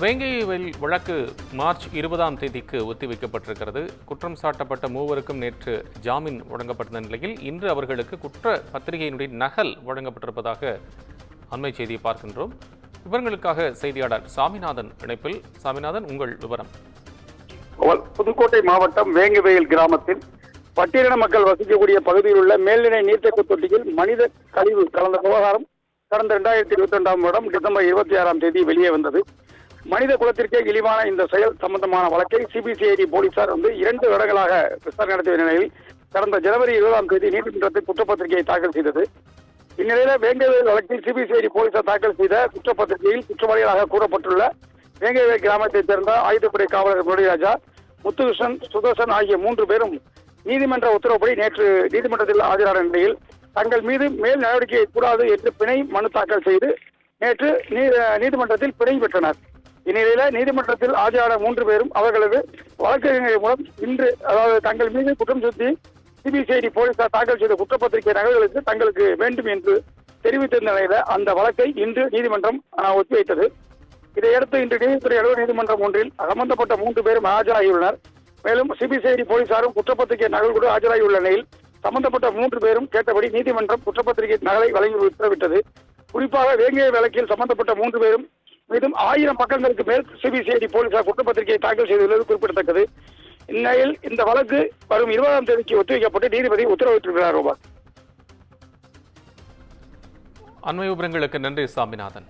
வேங்கையில் வழக்கு மார்ச் இருபதாம் தேதிக்கு ஒத்திவைக்கப்பட்டிருக்கிறது. குற்றம் சாட்டப்பட்ட மூவருக்கும் நேற்று ஜாமீன் வழங்கப்பட்ட நிலையில் இன்று அவர்களுக்கு குற்ற பத்திரிகையினுடைய நகல் வழங்கப்பட்டிருப்பதாக அண்மை செய்தியை பார்க்கின்றோம். விவரங்களுக்காக செய்தியாளர் சாமிநாதன் இணைப்பில். சாமிநாதன் உங்கள் விவரம். புதுக்கோட்டை மாவட்டம் வேங்கவேல் கிராமத்தில் பட்டியலின மக்கள் வசிக்கக்கூடிய பகுதியில் உள்ள மேல்நிலை நீர்த்தேக்க தொட்டியில் மனித கழிவு கலந்த விவகாரம் கடந்த இரண்டாயிரத்தி இருபத்தி ரெண்டாம் வருடம் டிசம்பர் இருபத்தி ஆறாம் தேதி வெளியே வந்தது. மனித குலத்திற்கே இழிவான இந்த செயல் சம்பந்தமான வழக்கை சிபிசிஐடி போலீசார் வந்து இரண்டு வருடங்களாக விசாரணை நடத்திய நிலையில் கடந்த ஜனவரி இருபதாம் தேதி நீதிமன்றத்தில் குற்றப்பத்திரிகையை தாக்கல் செய்தது. இந்நிலையில வேங்கவேல் வழக்கில் சிபிசிஐடி போலீசார் தாக்கல் செய்த குற்றப்பத்திரிகையில் குற்றவாளிகளாக கூறப்பட்டுள்ள வேங்கவேல் கிராமத்தைச் சேர்ந்த ஆயுதப்படை காவலர் முரளிராஜா முத்துகிருஷ்ணன் சுதர்சன் ஆகிய மூன்று பேரும் நீதிமன்ற உத்தரவுப்படி நேற்று நீதிமன்றத்தில் ஆஜரான நிலையில் தங்கள் மீது மேல் நடவடிக்கை கூடாது என்று பிணை மனு தாக்கல் செய்து நேற்று நீ- நீதிமன்றத்தில் பிணை பெற்றனர். இந்நிலையில நீதிமன்றத்தில் ஆஜரான மூன்று பேரும் அவர்களது வழக்கறிஞர்கள் மூலம் இன்று அதாவது தங்கள் மீது குற்றம் சுற்றி சிபிசிஐடி போலீசார் தாக்கல் செய்த குற்றப்பத்திரிகை நகல்களுக்கு தங்களுக்கு வேண்டும் என்று தெரிவித்திருந்த நிலையில அந்த வழக்கை இன்று நீதிமன்றம் ஒத்திவைத்தது. இதையடுத்து இன்று நீதித்துறை அலுவலக நீதிமன்றம் ஒன்றில் சம்பந்தப்பட்ட மூன்று பேரும் ஆஜராகியுள்ளனர். மேலும் சிபிசிஐடி போலீசாரும் குற்றப்பத்திரிகை நகல் கூட ஆஜராகியுள்ள நிலையில் சம்பந்தப்பட்ட மூன்று பேரும் கேட்டபடி நீதிமன்றம் குற்றப்பத்திரிகை நகலை வழங்கி உத்தரவிட்டது. குறிப்பாக வேங்கிய வழக்கில் சம்பந்தப்பட்ட மூன்று பேரும் மீதும் ஆயிரம் பக்கங்களுக்கு மேல் சிபிசிஐடி போலீசார் குற்றப்பத்திரிகையை தாக்கல் செய்துள்ளது குறிப்பிடத்தக்கது. இந்நிலையில் இந்த வழக்கு வரும் இருபதாம் தேதிக்கு ஒத்திவைக்கப்பட்டு நீதிபதி உத்தரவிட்டிருக்கிறார் ரூபா. அண்மை விவரங்களுக்கு நன்றி சாமிநாதன்.